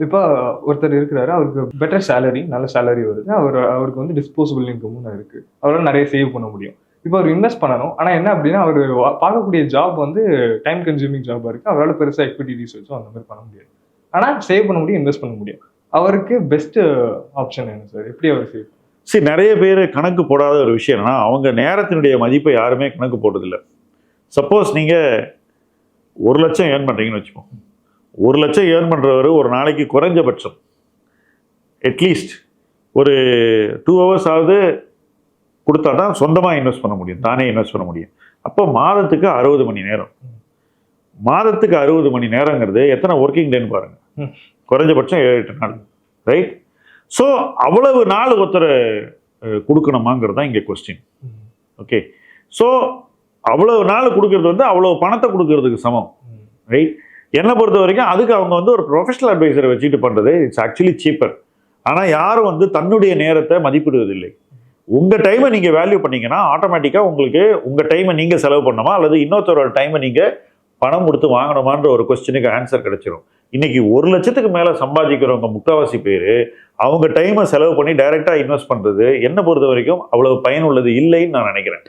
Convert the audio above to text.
இப்போ ஒருத்தர் இருக்கிறாரு அவருக்கு பெட்டர் சேலரி நல்ல சேலரி வருது. அவர் அவருக்கு வந்து டிஸ்போசபிள் இன்கமும் இருக்கு. அவரால் நிறைய சேவ் பண்ண முடியும். இப்போ அவர் இன்வெஸ்ட் பண்ணணும். ஆனால் என்ன அப்படின்னா அவர் பார்க்கக்கூடிய ஜாப் வந்து டைம் கன்சூமிங் ஜாபாக இருக்கு. அவரால் பெருசாக எக்விட்டி ரிசர்ச்சும் அந்த மாதிரி பண்ண முடியாது. ஆனால் சேவ் பண்ண முடியும் இன்வெஸ்ட் பண்ண முடியும். அவருக்கு பெஸ்ட் ஆப்ஷன் என்ன சார் எப்படி அவர் சேவ் சரி நிறைய பேர் கணக்கு போடாத ஒரு விஷயம் என்னன்னா அவங்க நேரத்தினுடைய மதிப்பை யாருமே கணக்கு போடுறதில்ல சப்போஸ் நீங்கள் ஒரு லட்சம் ஏர்ன் பண்ணுறீங்கன்னு வச்சுக்கோங்க ஒரு லட்சம் ஏர்ன் பண்ணுறவர் ஒரு நாளைக்கு குறைஞ்சபட்சம். அட்லீஸ்ட் ஒரு டூ ஹவர்ஸ் ஆகுது கொடுத்தா தான் சொந்தமாக இன்வெஸ்ட் பண்ண முடியும் தானே இன்வெஸ்ட் பண்ண முடியும். அப்போ மாதத்துக்கு அறுபது மணி நேரம். மாதத்துக்கு அறுபது மணி நேரங்கிறது எத்தனை ஒர்க்கிங் டேன்னு பாருங்க. ம். குறைஞ்சபட்சம் ஏழு எட்டு நாள். ரைட் ஸோ அவ்வளவு நாள் ஒருத்தர் கொடுக்கணுமாங்கிறது தான் இங்கே கொஸ்டின் ஓகே ஸோ அவ்வளவு நாள் கொடுக்கறது வந்து அவ்வளவு பணத்தை கொடுக்கறதுக்கு சமம். ரைட் என்னை பொறுத்த வரைக்கும் அதுக்கு அவங்க வந்து ஒரு ப்ரொஃபஷனல் அட்வைசரை வச்சுட்டு பண்ணுறது இட்ஸ் ஆக்சுவலி சீப்பர் ஆனால் யாரும் வந்து தன்னுடைய நேரத்தை மதிப்பிடுவதில்லை. உங்கள் டைமை நீங்கள் வேல்யூ பண்ணீங்கன்னா ஆட்டோமேட்டிக்காக உங்களுக்கு உங்கள் டைமை நீங்கள் செலவு பண்ணணுமா? அல்லது இன்னொருத்தரோட டைமை நீங்கள் பணம் கொடுத்து வாங்கணுமான்ற ஒரு கொஸ்டினுக்கு ஆன்சர் கிடைச்சிரும். இன்றைக்கி ஒரு லட்சத்துக்கு மேலே சம்பாதிக்கிறவங்க முக்காவாசி பேர் அவங்க டைமை செலவு பண்ணி டைரெக்டாக இன்வெஸ்ட் பண்ணுறது என்னை பொறுத்த வரைக்கும் அவ்வளவு பயனுள்ளது இல்லைன்னு நான் நினைக்கிறேன்.